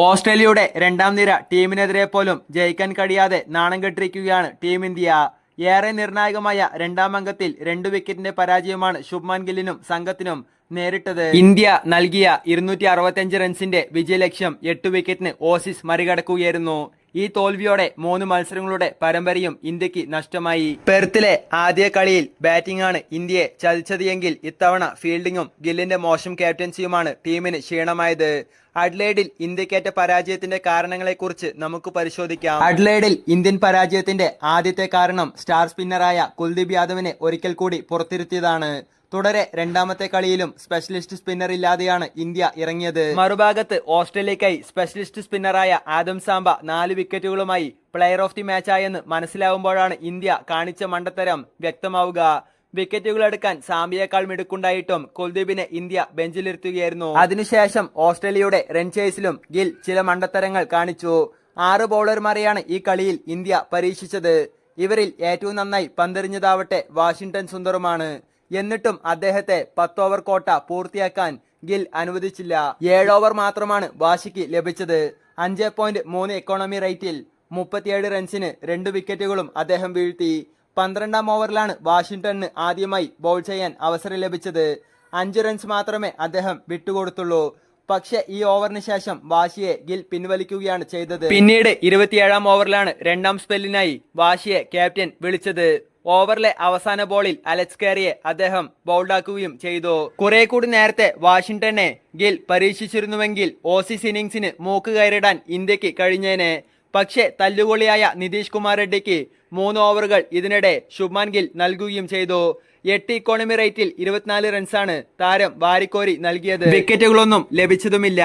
ഓസ്ട്രേലിയയുടെ രണ്ടാം നിര ടീമിനെതിരെ പോലും ജയിക്കാൻ കഴിയാതെ നാണം കെട്ടിരിക്കുകയാണ് ടീം ഇന്ത്യ. ഏറെ നിർണായകമായ രണ്ടാം അംഗത്തിൽ രണ്ട് വിക്കറ്റിന്റെ പരാജയമാണ് ശുഭ്മാൻ ഗില്ലിനും സംഘത്തിനും നേരിട്ടത്. ഇന്ത്യ നൽകിയ ഇരുന്നൂറ്റി റൺസിന്റെ വിജയലക്ഷ്യം എട്ട് വിക്കറ്റിന് ഓസീസ് മറികടക്കുകയായിരുന്നു. ഈ തോൽവിയോടെ മൂന്ന് മത്സരങ്ങളുടെ പരമ്പരയും ഇന്ത്യയ്ക്ക് നഷ്ടമായി. പെർത്തിലെ ആദ്യ കളിയിൽ ബാറ്റിംഗാണ് ഇന്ത്യയെ ചതിച്ചത് എങ്കിൽ ഇത്തവണ ഫീൽഡിങ്ങും ഗില്ലിന്റെ മോശം ക്യാപ്റ്റൻസിയുമാണ് ടീമിന് ക്ഷീണമായത്. അഡ്ലേഡിൽ ഇന്ത്യക്കേറ്റ പരാജയത്തിന്റെ കാരണങ്ങളെക്കുറിച്ച് നമുക്ക് പരിശോധിക്കാം. അഡ്ലേഡിൽ ഇന്ത്യൻ പരാജയത്തിന്റെ ആദ്യത്തെ കാരണം സ്റ്റാർ സ്പിന്നറായ കുൽദീപ് യാദവിനെ ഒരിക്കൽ കൂടി പുറത്തിരുത്തിയതാണ്. തുടരെ രണ്ടാമത്തെ കളിയിലും സ്പെഷ്യലിസ്റ്റ് സ്പിന്നർ ഇല്ലാതെയാണ് ഇന്ത്യ ഇറങ്ങിയത്. മറുഭാഗത്ത് ഓസ്ട്രേലിയക്കായി സ്പെഷ്യലിസ്റ്റ് സ്പിന്നറായ ആദം സാംബ നാല് വിക്കറ്റുകളുമായി പ്ലെയർ ഓഫ് ദി മാച്ചായെന്ന് മനസ്സിലാവുമ്പോഴാണ് ഇന്ത്യ കാണിച്ച മണ്ടത്തരം വ്യക്തമാവുക. വിക്കറ്റുകളെടുക്കാൻ സാംബിയേക്കാൾ മിടുക്കുണ്ടായിട്ടും കുൽദീപിനെ ഇന്ത്യ ബെഞ്ചിലിരുത്തുകയായിരുന്നു. അതിനുശേഷം ഓസ്ട്രേലിയയുടെ റൺ ഗിൽ ചില മണ്ടത്തരങ്ങൾ കാണിച്ചു. ആറ് ബൗളർമാരെയാണ് ഈ കളിയിൽ ഇന്ത്യ പരീക്ഷിച്ചത്. ഇവരിൽ ഏറ്റവും നന്നായി പന്തെറിഞ്ഞതാവട്ടെ വാഷിംഗ്ടൺ സുന്ദറുമാണ്. എന്നിട്ടും അദ്ദേഹത്തെ പത്ത് ഓവർ കോട്ട പൂർത്തിയാക്കാൻ ഗിൽ അനുവദിച്ചില്ല. ഏഴ് ഓവർ മാത്രമാണ് വാശിക്ക് ലഭിച്ചത്. അഞ്ച് പോയിന്റ് മൂന്ന് എക്കോണമി റേറ്റിൽ മുപ്പത്തിയേഴ് റൺസിന് രണ്ട് വിക്കറ്റുകളും അദ്ദേഹം വീഴ്ത്തി. പന്ത്രണ്ടാം ഓവറിലാണ് വാഷിംഗ്ടണിന് ആദ്യമായി ബോൾ ചെയ്യാൻ അവസരം ലഭിച്ചത്. അഞ്ച് റൺസ് മാത്രമേ അദ്ദേഹം വിട്ടുകൊടുത്തുള്ളൂ. പക്ഷെ ഈ ഓവറിന് ശേഷം വാശിയെ ഗിൽ പിൻവലിക്കുകയാണ് ചെയ്തത്. പിന്നീട് ഇരുപത്തിയേഴാം ഓവറിലാണ് രണ്ടാം സ്പെല്ലിനായി വാശിയെ ക്യാപ്റ്റൻ വിളിച്ചത്. ഓവറിലെ അവസാന ബോളിൽ അലക്സ് കേറിയെ അദ്ദേഹം ബൗൾഡാക്കുകയും ചെയ്തു. കുറെ കൂടി നേരത്തെ വാഷിംഗ്ടനെ ഗിൽ പരീക്ഷിച്ചിരുന്നുവെങ്കിൽ ഓസീസ് ഇന്നിംഗ്സിന് മൂക്ക് കയറിടാൻ ഇന്ത്യയ്ക്ക് കഴിഞ്ഞേനെ. പക്ഷേ തല്ലുകൊളിയായ നിതീഷ് കുമാർ റെഡ്ഡിക്ക് മൂന്ന് ഓവറുകൾ ഇതിനിടെ ശുഭ്മാൻ ഗിൽ നൽകുകയും ചെയ്തു. എട്ട് ഇക്കോണമി റേറ്റിൽ ഇരുപത്തിനാല് റൺസാണ് താരം വാരിക്കോരി നൽകിയത്. വിക്കറ്റുകളൊന്നും ലഭിച്ചതുമില്ല.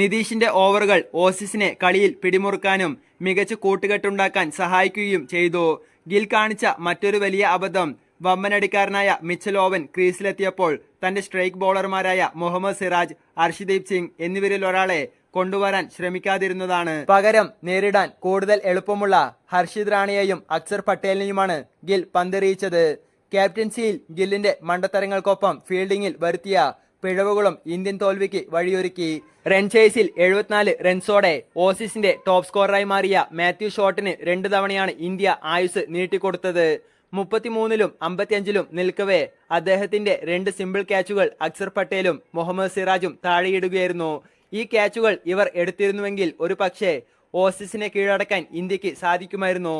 നിതീഷിന്റെ ഓവറുകൾ ഓസീസിനെ കളിയിൽ പിടിമുറുക്കാനും മികച്ച കൂട്ടുകെട്ടുണ്ടാക്കാൻ സഹായിക്കുകയും ചെയ്തു. ഗിൽ കാണിച്ച മറ്റൊരു വലിയ അബദ്ധം വമ്പനടിക്കാരനായ മിച്ചൽ ഓവൻ ക്രീസിലെത്തിയപ്പോൾ തന്റെ സ്ട്രൈക്ക് ബോളർമാരായ മുഹമ്മദ് സിറാജ് അർഷിദീപ് സിംഗ് എന്നിവരിൽ ഒരാളെ കൊണ്ടുവരാൻ ശ്രമിക്കാതിരുന്നതാണ്. പകരം നേരിടാൻ കൂടുതൽ എളുപ്പമുള്ള ഹർഷിദ് റാണിയെയും അക്സർ പട്ടേലിനെയുമാണ് ഗിൽ പന്തെറിയിച്ചത്. ക്യാപ്റ്റൻസിയിൽ ഗില്ലിന്റെ മണ്ടത്തരങ്ങൾക്കൊപ്പം ഫീൽഡിംഗിൽ വരുത്തിയ പിഴവുകളും ഇന്ത്യൻ തോൽവിക്ക് വഴിയൊരുക്കി. റൺ ചേസിൽ എഴുപത്തിനാല് റൺസോടെ ഓസീസിന്റെ ടോപ്പ് സ്കോററായി മാറിയ മാത്യു ഷോട്ടിന് രണ്ട് തവണയാണ് ഇന്ത്യ ആയുസ് നീട്ടിക്കൊടുത്തത്. മുപ്പത്തിമൂന്നിലും അമ്പത്തിയഞ്ചിലും നിൽക്കവേ. അദ്ദേഹത്തിന്റെ രണ്ട് സിമ്പിൾ ക്യാച്ചുകൾ അക്സർ പട്ടേലും മുഹമ്മദ് സിറാജും താഴെയിടുകയായിരുന്നു. ഈ ക്യാച്ചുകൾ ഇവർ എടുത്തിരുന്നുവെങ്കിൽ ഒരു പക്ഷേ ഓസീസിനെ കീഴടക്കാൻ ഇന്ത്യയ്ക്ക് സാധിക്കുമായിരുന്നു.